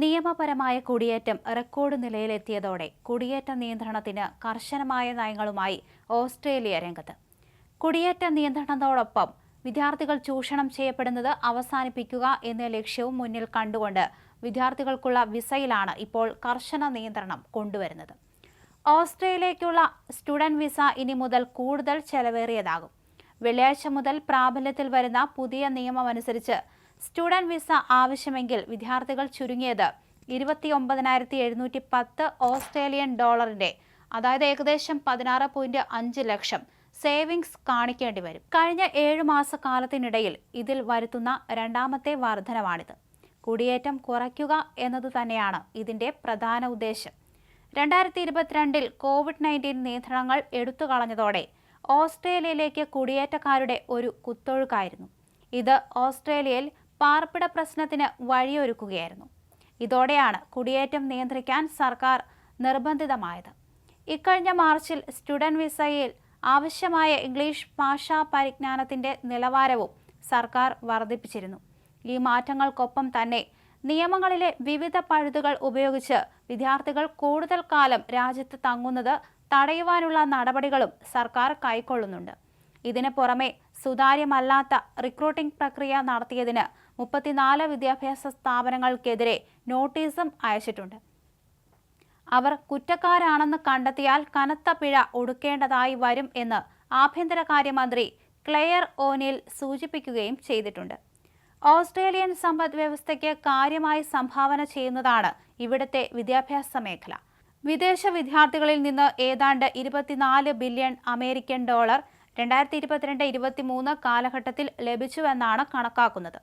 നിയമപരമായ കുടിയേറ്റം റെക്കോർഡ് നിലയിലെത്തിയതോടെ കുടിയേറ്റ നിയന്ത്രണത്തിന് കർശനമായ നയങ്ങളുമായി ഓസ്ട്രേലിയ രംഗത്ത്. കുടിയേറ്റ നിയന്ത്രണത്തോടൊപ്പം വിദ്യാർത്ഥികൾ ചൂഷണം ചെയ്യപ്പെടുന്നത് അവസാനിപ്പിക്കുക എന്ന ലക്ഷ്യവും മുന്നിൽ കണ്ടുകൊണ്ട് വിദ്യാർത്ഥികൾക്കുള്ള വിസയിലാണ് ഇപ്പോൾ കർശന നിയന്ത്രണം കൊണ്ടുവരുന്നത്. ഓസ്ട്രേലിയയ്ക്കുള്ള സ്റ്റുഡന്റ് വിസ ഇനി മുതൽ കൂടുതൽ ചെലവേറിയതാകും. വെള്ളിയാഴ്ച മുതൽ പ്രാബല്യത്തിൽ വരുന്ന പുതിയ നിയമമനുസരിച്ച് സ്റ്റുഡന്റ് വിസ ആവശ്യമെങ്കിൽ വിദ്യാർത്ഥികൾ ചുരുങ്ങിയത് ഇരുപത്തി ഒമ്പതിനായിരത്തി എഴുന്നൂറ്റി പത്ത് ഓസ്ട്രേലിയൻ ഡോളറിന്റെ അതായത് ഏകദേശം പതിനാറ് പോയിന്റ് അഞ്ച് ലക്ഷം സേവിങ്സ് കാണിക്കേണ്ടി വരും. കഴിഞ്ഞ ഏഴ് മാസക്കാലത്തിനിടയിൽ ഇതിൽ വരുത്തുന്ന രണ്ടാമത്തെ വർധനമാണിത് കുടിയേറ്റം കുറയ്ക്കുക എന്നത് തന്നെയാണ് ഇതിന്റെ പ്രധാന ഉദ്ദേശം രണ്ടായിരത്തി ഇരുപത്തിരണ്ടിൽ കോവിഡ് നയന്റീൻ നിയന്ത്രണങ്ങൾ എടുത്തു കളഞ്ഞതോടെ ഓസ്ട്രേലിയയിലേക്ക് കുടിയേറ്റക്കാരുടെ ഒരു കുത്തൊഴുക്കായിരുന്നു. ഇത് ഓസ്ട്രേലിയയിൽ പാർപ്പിട പ്രശ്നത്തിന് വഴിയൊരുക്കുകയായിരുന്നു. ഇതോടെയാണ് കുടിയേറ്റം നിയന്ത്രിക്കാൻ സർക്കാർ നിർബന്ധിതമായത്. ഇക്കഴിഞ്ഞ മാർച്ചിൽ സ്റ്റുഡന്റ് വിസയിൽ ആവശ്യമായ ഇംഗ്ലീഷ് ഭാഷാ പരിജ്ഞാനത്തിന്റെ നിലവാരവും സർക്കാർ വർദ്ധിപ്പിച്ചിരുന്നു. ഈ മാറ്റങ്ങൾക്കൊപ്പം തന്നെ നിയമങ്ങളിലെ വിവിധ പഴുതുകൾ ഉപയോഗിച്ച് വിദ്യാർത്ഥികൾ കൂടുതൽ കാലം രാജ്യത്ത് തങ്ങുന്നത് തടയുവാനുള്ള നടപടികളും സർക്കാർ കൈക്കൊള്ളുന്നുണ്ട്. ഇതിന് പുറമെ സുതാര്യമല്ലാത്ത റിക്രൂട്ടിംഗ് പ്രക്രിയ നടത്തിയതിന് മുപ്പത്തിനാല് വിദ്യാഭ്യാസ സ്ഥാപനങ്ങൾക്കെതിരെ നോട്ടീസും അയച്ചിട്ടുണ്ട്. അവർ കുറ്റക്കാരാണെന്ന് കണ്ടെത്തിയാൽ കനത്ത പിഴ ഒടുക്കേണ്ടതായി വരും എന്ന് ആഭ്യന്തരകാര്യമന്ത്രി ക്ലെയർ ഓനിൽ സൂചിപ്പിക്കുകയും ചെയ്തിട്ടുണ്ട്. ഓസ്ട്രേലിയൻ സമ്പദ് വ്യവസ്ഥയ്ക്ക് കാര്യമായി സംഭാവന ചെയ്യുന്നതാണ് ഇവിടുത്തെ വിദ്യാഭ്യാസ മേഖല. വിദേശ വിദ്യാർത്ഥികളിൽ നിന്ന് ഏതാണ്ട് ഇരുപത്തിനാല് ബില്യൺ അമേരിക്കൻ ഡോളർ രണ്ടായിരത്തി ഇരുപത്തിരണ്ട് ഇരുപത്തിമൂന്ന് കാലഘട്ടത്തിൽ ലഭിച്ചുവെന്നാണ് കണക്കാക്കുന്നത്.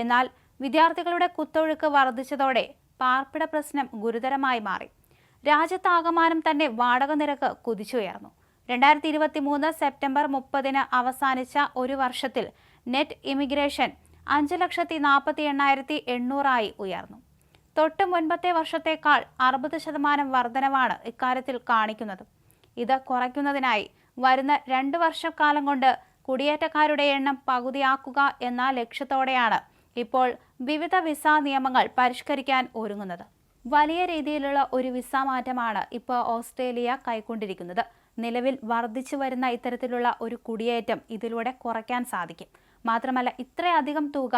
എന്നാൽ വിദ്യാർത്ഥികളുടെ കുത്തൊഴുക്ക് വർദ്ധിച്ചതോടെ പാർപ്പിട പ്രശ്നം ഗുരുതരമായി മാറി. രാജ്യത്താകമാനം തന്നെ വാടക നിരക്ക് കുതിച്ചുയർന്നു. രണ്ടായിരത്തി ഇരുപത്തി മൂന്ന് സെപ്റ്റംബർ മുപ്പതിന് അവസാനിച്ച ഒരു വർഷത്തിൽ നെറ്റ് ഇമിഗ്രേഷൻ അഞ്ച് ലക്ഷത്തി നാൽപ്പത്തി എണ്ണായിരത്തി എണ്ണൂറായി ഉയർന്നു. തൊട്ട് മുൻപത്തെ വർഷത്തേക്കാൾ അറുപത് ശതമാനം വർധനവാണ് ഇക്കാര്യത്തിൽ കാണിക്കുന്നത്. ഇത് കുറയ്ക്കുന്നതിനായി വരുന്ന രണ്ട് വർഷക്കാലം കൊണ്ട് കുടിയേറ്റക്കാരുടെ എണ്ണം പകുതിയാക്കുക എന്ന ലക്ഷ്യത്തോടെയാണ് ഇപ്പോൾ വിവിധ വിസ നിയമങ്ങൾ പരിഷ്കരിക്കാൻ ഒരുങ്ങുന്നത്. വലിയ രീതിയിലുള്ള ഒരു വിസ മാറ്റമാണ് ഇപ്പോൾ ഓസ്ട്രേലിയ കൈക്കൊണ്ടിരിക്കുന്നത്. നിലവിൽ വർദ്ധിച്ചു വരുന്ന ഇത്തരത്തിലുള്ള ഒരു കുടിയേറ്റം ഇതിലൂടെ കുറയ്ക്കാൻ സാധിക്കും. മാത്രമല്ല ഇത്രയധികം തുക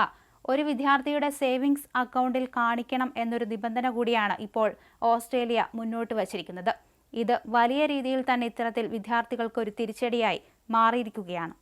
ഒരു വിദ്യാർത്ഥിയുടെ സേവിങ്സ് അക്കൗണ്ടിൽ കാണിക്കണം എന്നൊരു നിബന്ധന കൂടിയാണ് ഇപ്പോൾ ഓസ്ട്രേലിയ മുന്നോട്ട് വച്ചിരിക്കുന്നത്. ഇത് വലിയ രീതിയിൽ തന്നെ ഇത്തരത്തിൽ വിദ്യാർത്ഥികൾക്ക് ഒരു തിരിച്ചടിയായി മാറിയിരിക്കുകയാണ്.